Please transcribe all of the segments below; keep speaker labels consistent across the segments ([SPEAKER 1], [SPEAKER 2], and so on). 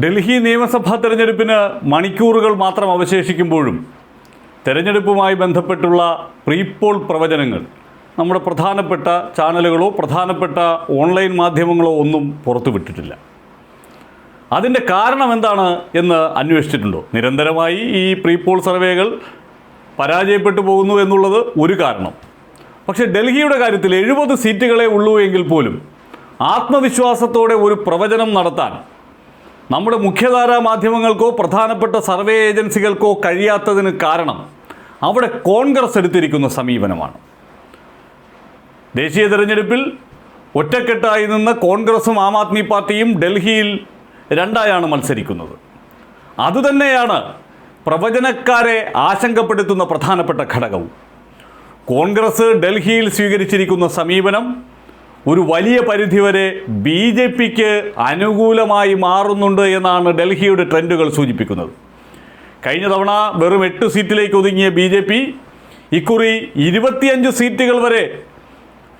[SPEAKER 1] ഡൽഹി നിയമസഭാ തെരഞ്ഞെടുപ്പിന് മണിക്കൂറുകൾ മാത്രം അവശേഷിക്കുമ്പോഴും തെരഞ്ഞെടുപ്പുമായി ബന്ധപ്പെട്ടുള്ള പ്രീപോൾ പ്രവചനങ്ങൾ നമ്മുടെ പ്രധാനപ്പെട്ട ചാനലുകളോ പ്രധാനപ്പെട്ട ഓൺലൈൻ മാധ്യമങ്ങളോ ഒന്നും പുറത്തുവിട്ടിട്ടില്ല. അതിന്റെ കാരണം എന്താണ് എന്ന് അന്വേഷിച്ചിട്ടുണ്ടോ? നിരന്തരമായി ഈ പ്രീപോൾ സർവേകൾ പരാജയപ്പെട്ടു പോകുന്നു എന്നുള്ളത് ഒരു കാരണം. പക്ഷേ ഡൽഹിയുടെ കാര്യത്തിൽ എഴുപത് സീറ്റുകളെ ഉള്ളൂ എങ്കിൽ പോലും ആത്മവിശ്വാസത്തോടെ ഒരു പ്രവചനം നടത്താൻ നമ്മുടെ മുഖ്യധാരാ മാധ്യമങ്ങൾക്കോ പ്രധാനപ്പെട്ട സർവേ ഏജൻസികൾക്കോ കഴിയാത്തതിന് കാരണം അവിടെ കോൺഗ്രസ് എടുത്തിരിക്കുന്ന സമീപനമാണ്. ദേശീയ തെരഞ്ഞെടുപ്പിൽ ഒറ്റക്കെട്ടായി നിന്ന് കോൺഗ്രസും ആം ആദ്മി പാർട്ടിയും ഡൽഹിയിൽ രണ്ടായാണ് മത്സരിക്കുന്നത്. അതുതന്നെയാണ് പ്രവചനക്കാരെ ആശങ്കപ്പെടുത്തുന്ന പ്രധാനപ്പെട്ട ഘടകവും. കോൺഗ്രസ് ഡൽഹിയിൽ സ്വീകരിച്ചിരിക്കുന്ന സമീപനം ഒരു വലിയ പരിധിവരെ ബി ജെ പിക്ക് അനുകൂലമായി മാറുന്നുണ്ട് എന്നാണ് ഡൽഹിയുടെ ട്രെൻഡുകൾ സൂചിപ്പിക്കുന്നത്. കഴിഞ്ഞ തവണ വെറും എട്ട് സീറ്റിലേക്ക് ഒതുങ്ങിയ ബി ജെ പി ഇക്കുറി ഇരുപത്തിയഞ്ച് സീറ്റുകൾ വരെ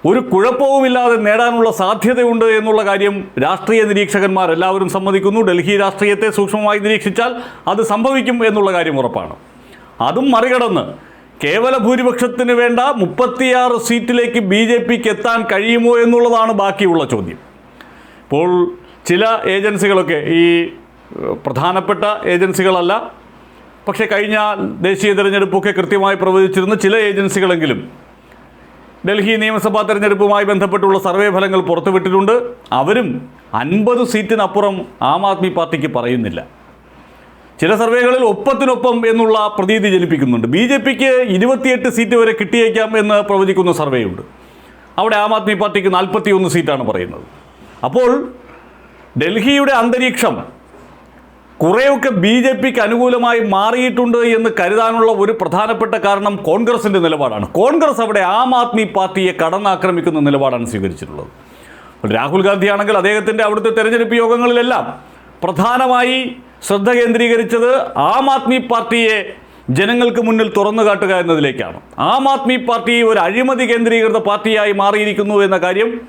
[SPEAKER 1] ഒരു കുഴപ്പവുമില്ലാതെ നേടാനുള്ള സാധ്യതയുണ്ട് എന്നുള്ള കാര്യം രാഷ്ട്രീയ നിരീക്ഷകന്മാർ എല്ലാവരും സമ്മതിക്കുന്നു. ഡൽഹി രാഷ്ട്രീയത്തെ സൂക്ഷ്മമായി നിരീക്ഷിച്ചാൽ അത് സംഭവിക്കും എന്നുള്ള കാര്യം ഉറപ്പാണ്. അതും മറികടന്ന് കേവല ഭൂരിപക്ഷത്തിന് വേണ്ട മുപ്പത്തിയാറ് സീറ്റിലേക്ക് ബി ജെ പിക്ക് എത്താൻ കഴിയുമോ എന്നുള്ളതാണ് ബാക്കിയുള്ള ചോദ്യം. ഇപ്പോൾ ചില ഏജൻസികളൊക്കെ ഈ പ്രധാനപ്പെട്ട ഏജൻസികളല്ല പക്ഷേ കഴിഞ്ഞ ദേശീയ തെരഞ്ഞെടുപ്പൊക്കെ കൃത്യമായി പ്രവചിച്ചിരുന്ന ചില ഏജൻസികളെങ്കിലും ഡൽഹി നിയമസഭാ തെരഞ്ഞെടുപ്പുമായി ബന്ധപ്പെട്ടുള്ള സർവേ ഫലങ്ങൾ പുറത്തുവിട്ടിട്ടുണ്ട്. അവരും അൻപത് സീറ്റിനപ്പുറം ആം ആദ്മി പാർട്ടിക്ക് പറയുന്നില്ല. ചില സർവേകളിൽ ഒപ്പത്തിനൊപ്പം എന്നുള്ള പ്രതീതി ജനിപ്പിക്കുന്നുണ്ട്. ബി ജെ പിക്ക് ഇരുപത്തിയെട്ട് സീറ്റ് വരെ കിട്ടിയേക്കാം എന്ന് പ്രവചിക്കുന്ന സർവേയുണ്ട്. അവിടെ ആം ആദ്മി പാർട്ടിക്ക് നാൽപ്പത്തിയൊന്ന് സീറ്റാണ് പറയുന്നത്. അപ്പോൾ ഡൽഹിയുടെ അന്തരീക്ഷം കുറേയൊക്കെ ബി ജെ പിക്ക് അനുകൂലമായി മാറിയിട്ടുണ്ട് എന്ന് കരുതാനുള്ള ഒരു പ്രധാനപ്പെട്ട കാരണം കോൺഗ്രസിന്റെ നിലപാടാണ്. കോൺഗ്രസ് അവിടെ ആം ആദ്മി പാർട്ടിയെ കടന്നാക്രമിക്കുന്ന നിലപാടാണ് സ്വീകരിച്ചിട്ടുള്ളത്. രാഹുൽ ഗാന്ധി ആണെങ്കിൽ അദ്ദേഹത്തിന്റെ അവിടുത്തെ തെരഞ്ഞെടുപ്പ് യോഗങ്ങളിലെല്ലാം പ്രധാനമായി ശ്രദ്ധ കേന്ദ്രീകരിച്ചത് ആം ആദ്മി പാർട്ടിയെ ജനങ്ങൾക്ക് മുന്നിൽ തുറന്നു കാട്ടുക എന്നതിലേക്കാണ്. ആം ആദ്മി പാർട്ടി ഒരു അഴിമതി കേന്ദ്രീകൃത പാർട്ടിയായി മാറിയിരിക്കുന്നു എന്ന കാര്യം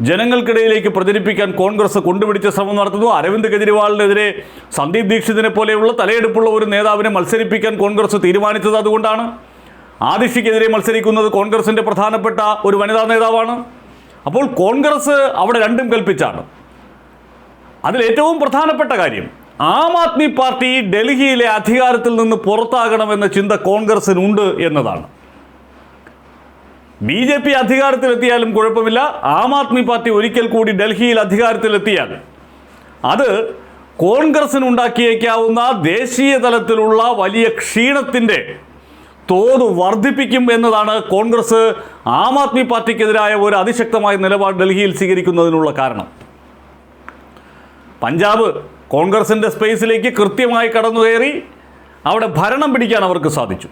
[SPEAKER 1] ജനങ്ങൾക്കിടയിലേക്ക് പ്രചരിപ്പിക്കാൻ കോൺഗ്രസ് കൊണ്ടുപിടിച്ച ശ്രമം നടത്തുന്നു. അരവിന്ദ് കെജ്രിവാളിനെതിരെ സന്ദീപ് ദീക്ഷിതിനെ പോലെയുള്ള തലയെടുപ്പുള്ള ഒരു നേതാവിനെ മത്സരിപ്പിക്കാൻ കോൺഗ്രസ് തീരുമാനിച്ചത് അതുകൊണ്ടാണ്. ആദിഷിക്കെതിരെ മത്സരിക്കുന്നത് കോൺഗ്രസിന്റെ പ്രധാനപ്പെട്ട ഒരു വനിതാ നേതാവാണ്. അപ്പോൾ കോൺഗ്രസ് അവിടെ രണ്ടും കൽപ്പിച്ചാണ്. അതിലേറ്റവും പ്രധാനപ്പെട്ട കാര്യം ആം ആദ്മി പാർട്ടി ഡൽഹിയിലെ അധികാരത്തിൽ നിന്ന് പുറത്താകണമെന്ന ചിന്ത കോൺഗ്രസിനുണ്ട് എന്നതാണ്. ബി ജെ പി അധികാരത്തിലെത്തിയാലും കുഴപ്പമില്ല. ആം ആദ്മി പാർട്ടി ഒരിക്കൽ കൂടി ഡൽഹിയിൽ അധികാരത്തിലെത്തിയാൽ അത് കോൺഗ്രസിനുണ്ടാക്കിയേക്കാവുന്ന ദേശീയ തലത്തിലുള്ള വലിയ ക്ഷീണത്തിന്റെ തോത് വർദ്ധിപ്പിക്കും എന്നതാണ് കോൺഗ്രസ് ആം ആദ്മി പാർട്ടിക്കെതിരായ ഒരു അതിശക്തമായ നിലപാട് ഡൽഹിയിൽ സ്വീകരിക്കുന്നതിനുള്ള കാരണം. പഞ്ചാബ് കോൺഗ്രസിന്റെ സ്പേസിലേക്ക് കൃത്യമായി കടന്നു കയറി അവിടെ ഭരണം പിടിക്കാൻ അവർക്ക് സാധിച്ചു.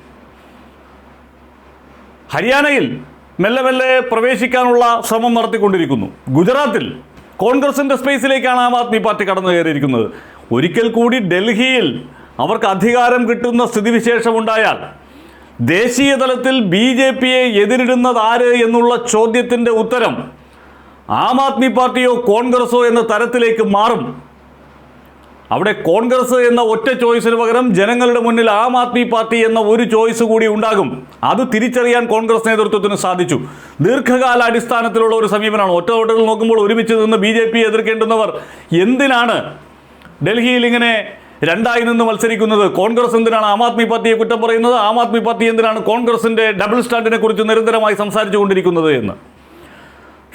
[SPEAKER 1] ഹരിയാനയിൽ മെല്ലെ മെല്ലെ പ്രവേശിക്കാനുള്ള ശ്രമം നടത്തിക്കൊണ്ടിരിക്കുന്നു. ഗുജറാത്തിൽ കോൺഗ്രസിന്റെ സ്പേസിലേക്കാണ് ആം ആദ്മി പാർട്ടി കടന്നു കയറിയിരിക്കുന്നത് ഒരിക്കൽ കൂടി ഡൽഹിയിൽ അവർക്ക് അധികാരം കിട്ടുന്ന സ്ഥിതിവിശേഷമുണ്ടായാൽ ദേശീയ തലത്തിൽ ബി ജെ പിയെ എതിരിടുന്നത് ആര് എന്നുള്ള ചോദ്യത്തിന്റെ ഉത്തരം ആം ആദ്മി പാർട്ടിയോ കോൺഗ്രസോ എന്ന തരത്തിലേക്ക് മാറും. അവിടെ കോൺഗ്രസ് എന്ന ഒറ്റ ചോയ്സിന് പകരം ജനങ്ങളുടെ മുന്നിൽ ആം ആദ്മി പാർട്ടി എന്ന ഒരു ചോയ്സ് കൂടി ഉണ്ടാകും. അത് തിരിച്ചറിയാൻ കോൺഗ്രസ് നേതൃത്വത്തിന് സാധിച്ചു. ദീർഘകാല അടിസ്ഥാനത്തിലുള്ള ഒരു സമീപനമാണ്. ഒറ്റ വോട്ടുകൾ നോക്കുമ്പോൾ ഒരുമിച്ച് നിന്ന് ബി ജെ പി എതിർക്കേണ്ടുന്നവർ എന്തിനാണ് ഡൽഹിയിൽ ഇങ്ങനെ രണ്ടായി നിന്ന് മത്സരിക്കുന്നത്? കോൺഗ്രസ് എന്തിനാണ് ആം ആദ്മി പാർട്ടിയെ കുറ്റം പറയുന്നത്? ആം ആദ്മി പാർട്ടി എന്തിനാണ് കോൺഗ്രസിന്റെ ഡബിൾ സ്റ്റാൻഡിനെ കുറിച്ച് നിരന്തരമായി സംസാരിച്ചു കൊണ്ടിരിക്കുന്നത് എന്ന്?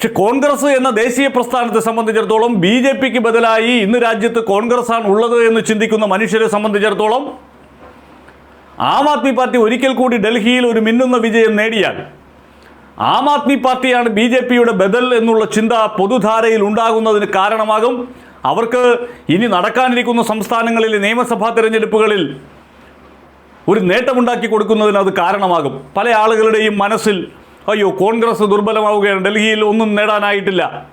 [SPEAKER 1] പക്ഷെ കോൺഗ്രസ് എന്ന ദേശീയ പ്രസ്ഥാനത്തെ സംബന്ധിച്ചിടത്തോളം ബി ജെ പിക്ക് ബദലായി ഇന്ന് രാജ്യത്ത് കോൺഗ്രസ് ആണ് ഉള്ളത് എന്ന് ചിന്തിക്കുന്ന മനുഷ്യരെ സംബന്ധിച്ചിടത്തോളം ആം ആദ്മി പാർട്ടി ഒരിക്കൽ കൂടി ഡൽഹിയിൽ ഒരു മിന്നുന്ന വിജയം നേടിയാൽ ആം ആദ്മി പാർട്ടിയാണ് ബി ജെ പിയുടെ ബദൽ എന്നുള്ള ചിന്ത പൊതുധാരയിൽ ഉണ്ടാകുന്നതിന് കാരണമാകും. അവർക്ക് ഇനി നടക്കാനിരിക്കുന്ന സംസ്ഥാനങ്ങളിലെ നിയമസഭാ തിരഞ്ഞെടുപ്പുകളിൽ ഒരു നേട്ടമുണ്ടാക്കി കൊടുക്കുന്നതിന് അത് കാരണമാകും. പല ആളുകളുടെയും മനസ്സിൽ അയ്യോ കോൺഗ്രസ് ദുർബലമാവുകയാണ്. ഡൽഹിയിൽ ഒന്നും നേടാനായിട്ടില്ല.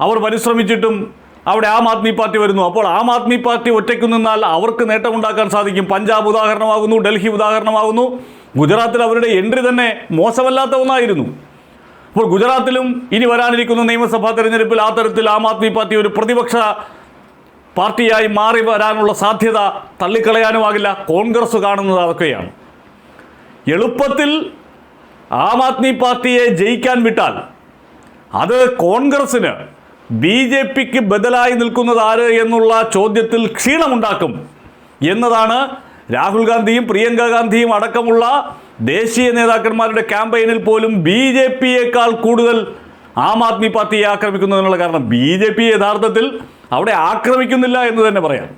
[SPEAKER 1] അവർ പരിശ്രമിച്ചിട്ടും അവിടെ ആം ആദ്മി പാർട്ടി വരുന്നു. അപ്പോൾ ആം ആദ്മി പാർട്ടി ഒറ്റയ്ക്ക് നിന്നാൽ അവർക്ക് നേട്ടമുണ്ടാക്കാൻ സാധിക്കും. പഞ്ചാബ് ഉദാഹരണമാകുന്നു ഡൽഹി ഉദാഹരണമാകുന്നു. ഗുജറാത്തിൽ അവരുടെ എൻട്രി തന്നെ മോശമല്ലാത്ത ഒന്നായിരുന്നു. അപ്പോൾ ഗുജറാത്തിലും ഇനി വരാനിരിക്കുന്ന നിയമസഭാ തെരഞ്ഞെടുപ്പിൽ ആ തരത്തിൽ ആം ആദ്മി പാർട്ടി ഒരു പ്രതിപക്ഷ പാർട്ടിയായി മാറി വരാനുള്ള സാധ്യത തള്ളിക്കളയാനുമാകില്ല. കോൺഗ്രസ് കാണുന്നത് അതൊക്കെയാണ്. എളുപ്പത്തിൽ ആം ആദ്മി പാർട്ടിയെ ജയിക്കാൻ വിട്ടാൽ അത് കോൺഗ്രസ്സിന് ബി ജെ പിക്ക് ബദലായി നിൽക്കുന്നത് ആര് എന്നുള്ള ചോദ്യത്തിൽ ക്ഷീണമുണ്ടാക്കും എന്നതാണ് രാഹുൽ ഗാന്ധിയും പ്രിയങ്ക ഗാന്ധിയും അടക്കമുള്ള ദേശീയ നേതാക്കന്മാരുടെ ക്യാമ്പയിനിൽ പോലും ബി ജെ പിയേക്കാൾ കൂടുതൽ ആം ആദ്മി പാർട്ടിയെ ആക്രമിക്കുന്നതിനുള്ള കാരണം ബി ജെ പി യഥാർത്ഥത്തിൽ അവിടെ ആക്രമിക്കുന്നില്ല എന്ന് തന്നെ പറയാം.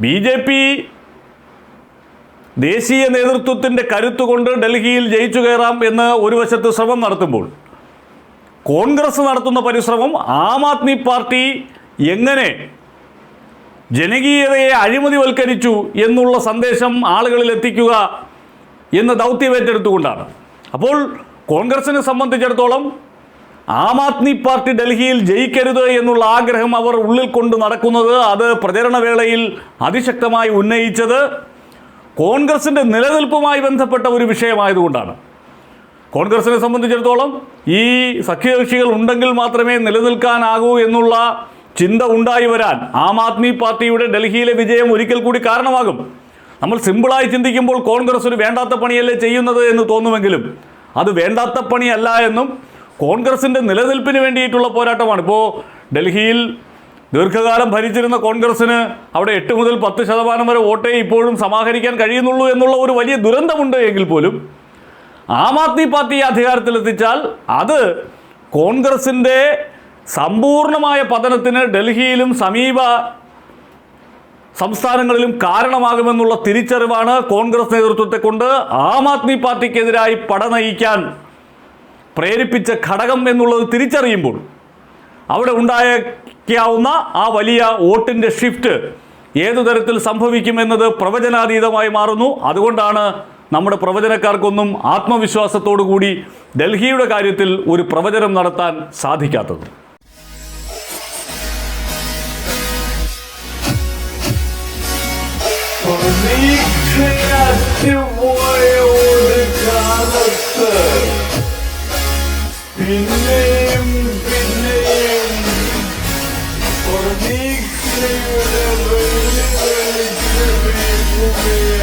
[SPEAKER 1] ബി ജെ പി ദേശീയ നേതൃത്വത്തിന്റെ കരുത്തുകൊണ്ട് ഡൽഹിയിൽ ജയിച്ചു കയറാം എന്ന് ഒരു വശത്ത് ശ്രമം നടത്തുമ്പോൾ കോൺഗ്രസ് നടത്തുന്ന പരിശ്രമം ആം ആദ്മി പാർട്ടി എങ്ങനെ ജനകീയതയെ അഴിമതിവൽക്കരിച്ചു എന്നുള്ള സന്ദേശം ആളുകളിൽ എത്തിക്കുക എന്ന ദൗത്യം ഏറ്റെടുത്തുകൊണ്ടാണ്. അപ്പോൾ കോൺഗ്രസിനെ സംബന്ധിച്ചിടത്തോളം ആം ആദ്മി പാർട്ടി ഡൽഹിയിൽ ജയിക്കരുത് എന്നുള്ള ആഗ്രഹം അവർ ഉള്ളിൽ കൊണ്ട് നടക്കുന്നത് അത് പ്രചരണ വേളയിൽ അതിശക്തമായി ഉന്നയിച്ചത് കോൺഗ്രസിന്റെ നിലനിൽപ്പുമായി ബന്ധപ്പെട്ട ഒരു വിഷയമായതുകൊണ്ടാണ്. കോൺഗ്രസിനെ സംബന്ധിച്ചിടത്തോളം ഈ സഖ്യകക്ഷികൾ ഉണ്ടെങ്കിൽ മാത്രമേ നിലനിൽക്കാനാകൂ എന്നുള്ള ചിന്ത ഉണ്ടായി വരാൻ ആം ആദ്മി പാർട്ടിയുടെ ഡൽഹിയിലെ വിജയം ഒരിക്കൽ കൂടി കാരണമാകും. നമ്മൾ സിമ്പിളായി ചിന്തിക്കുമ്പോൾ കോൺഗ്രസ് ഒരു വേണ്ടാത്ത പണിയല്ലേ ചെയ്യുന്നത് എന്ന് തോന്നുമെങ്കിലും അത് വേണ്ടാത്ത പണിയല്ല എന്നും കോൺഗ്രസിന്റെ നിലനിൽപ്പിന് വേണ്ടിയിട്ടുള്ള പോരാട്ടമാണ്. ഇപ്പോൾ ഡൽഹിയിൽ ദീർഘകാലം ഭരിച്ചിരുന്ന കോൺഗ്രസ്സിന് അവിടെ എട്ട് മുതൽ പത്ത് ശതമാനം വരെ വോട്ടേ ഇപ്പോഴും സമാഹരിക്കാൻ കഴിയുന്നുള്ളൂ എന്നുള്ള ഒരു വലിയ ദുരന്തമുണ്ട് എങ്കിൽ പോലും ആം ആദ്മി പാർട്ടി അധികാരത്തിലെത്തിച്ചാൽ അത് കോൺഗ്രസിന്റെ സമ്പൂർണമായ പതനത്തിന് ഡൽഹിയിലും സമീപ സംസ്ഥാനങ്ങളിലും കാരണമാകുമെന്നുള്ള തിരിച്ചറിവാണ് കോൺഗ്രസ് നേതൃത്വത്തെ കൊണ്ട് ആം ആദ്മി പാർട്ടിക്കെതിരായി പട നയിക്കാൻ പ്രേരിപ്പിച്ച ഘടകം എന്നുള്ളത് തിരിച്ചറിയുമ്പോൾ അവിടെ ഉണ്ടായേക്കാവുന്ന ആ വലിയ വോട്ടിന്റെ ഷിഫ്റ്റ് ഏതു തരത്തിൽ സംഭവിക്കുമെന്നത് പ്രവചനാതീതമായി മാറുന്നു. അതുകൊണ്ടാണ് നമ്മുടെ പ്രവചനക്കാർക്കൊന്നും ആത്മവിശ്വാസത്തോടു കൂടി ഡൽഹിയുടെ കാര്യത്തിൽ ഒരു പ്രവചനം നടത്താൻ സാധിക്കാത്തത്.
[SPEAKER 2] പ്രതീക്ഷയാറ്റുപോയോട് Yeah.